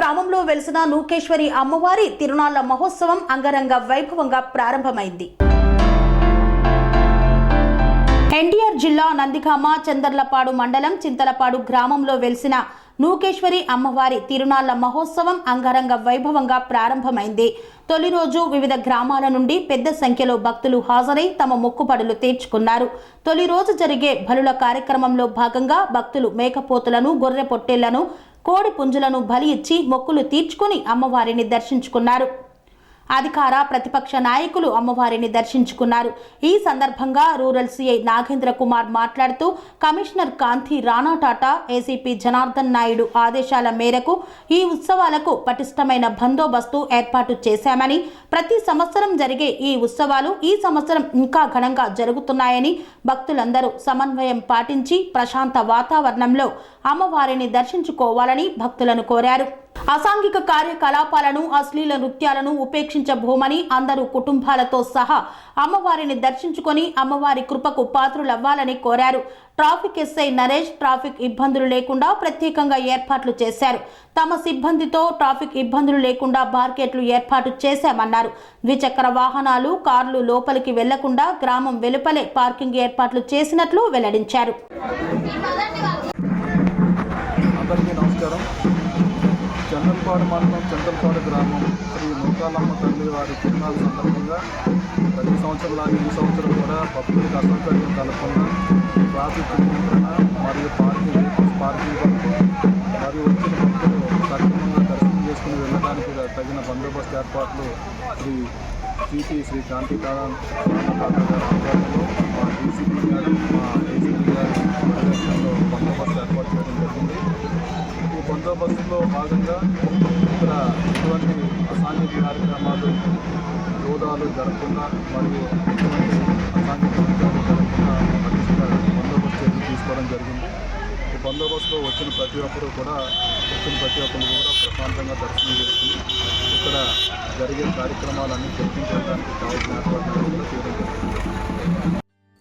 గ్రామంలో వెలిసిన నూకేశ్వరి అమ్మవారి తిరునాళ్ళ మహోత్సవం అంగరంగ వైభవంగా ప్రారంభమైంది. ఎన్టీఆర్ జిల్లా నందిగామ చందర్లపాడు మండలం చింతలపాడు గ్రామంలో వెలిసిన నూకేశ్వరి అమ్మవారి తిరునాళ్ళ మహోత్సవం అంగరంగ వైభవంగా ప్రారంభమైంది. తొలి రోజు వివిధ గ్రామాల నుండి పెద్ద సంఖ్యలో భక్తులు హాజరై తమ మొక్కుబడులు తీర్చుకున్నారు. తొలి రోజు జరిగే బలుల కార్యక్రమంలో భాగంగా భక్తులు మేకపోతులను గొర్రె పొట్టేళ్ళను కోడి పుంజులను బలి ఇచ్చి మొక్కులు తీర్చుకుని అమ్మవారిని దర్శించుకున్నారు. అధికార ప్రతిపక్ష నాయకులు అమ్మవారిని దర్శించుకున్నారు. ఈ సందర్భంగా రూరల్ సిఐ నాగేంద్ర కుమార్ మాట్లాడుతూ కమిషనర్ కాంతి రాణా టాటా ఏసీపీ జనార్దన్ నాయుడు ఆదేశాల మేరకు ఈ ఉత్సవాలకు పటిష్టమైన బందోబస్తు ఏర్పాటు చేశామని ప్రతి సంవత్సరం జరిగే ఈ ఉత్సవాలు ఈ సంవత్సరం ఇంకా ఘనంగా జరుగుతున్నాయని భక్తులందరూ సమన్వయం పాటించి ప్రశాంత వాతావరణంలో అమ్మవారిని దర్శించుకోవాలని భక్తులను కోరారు. అసాంఘిక కార్యకలాపాలను అశ్లీల నృత్యాలను ఉపేక్షించబోమని అందరూ కుటుంబాలతో సహా అమ్మవారిని దర్శించుకొని అమ్మవారి కృపకు పాత్రులవ్వాలని కోరారు. ట్రాఫిక్ ఎస్ఐ నరేష్ ట్రాఫిక్ ఇబ్బందులు లేకుండా ప్రత్యేకంగా ఏర్పాట్లు చేశారు. తమ సిబ్బందితో ట్రాఫిక్ ఇబ్బందులు లేకుండా బార్కెట్లు ఏర్పాటు చేశామన్నారు. ద్విచక్ర వాహనాలు కార్లు లోపలికి వెళ్ళకుండా గ్రామం వెలుపలే పార్కింగ్ ఏర్పాట్లు చేసినట్లు వెల్లడించారు. అందరికీ నమస్కారం. చంద్రపాడు మండలం చంద్రపాడు గ్రామం శ్రీ నూకాలమ్మ తల్లి వారి తిరునాళ్ళ సందర్భంగా ప్రతి సంవత్సరం లాగా ఈ సంవత్సరం కూడా భక్తులకు అసౌకర్యం కలగకుండా ట్రాఫిక్ నియంత్రణ మరియు పార్కింగ్ పార్కింగ్ వరకు మరియు వచ్చిన భక్తులు సక్రమంగా దర్శనం చేసుకుని వెళ్ళడానికి తగిన బందోబస్తు ఏర్పాట్లు శ్రీ సిపి శ్రీ కాంతికారం గారి గారు ఈ భాగంగా ఇక్కడ ఎటువంటి అసాంఘిక కార్యక్రమాలు యోధాలు జరగకుండా మరియు అసాంఘిక జరగకుండా బందోబస్తు తీసుకోవడం జరిగింది. ఈ బందోబస్తులో వచ్చిన ప్రతి ఒక్కరూ కూడా వచ్చిన ప్రతి ఒక్కరు కూడా ప్రశాంతంగా దర్శనం చేసుకుని ఇక్కడ జరిగే కార్యక్రమాలన్నీ జరిపించడానికి కావాల్సిన ఏర్పాట్లు కూడా చేయడం జరిగింది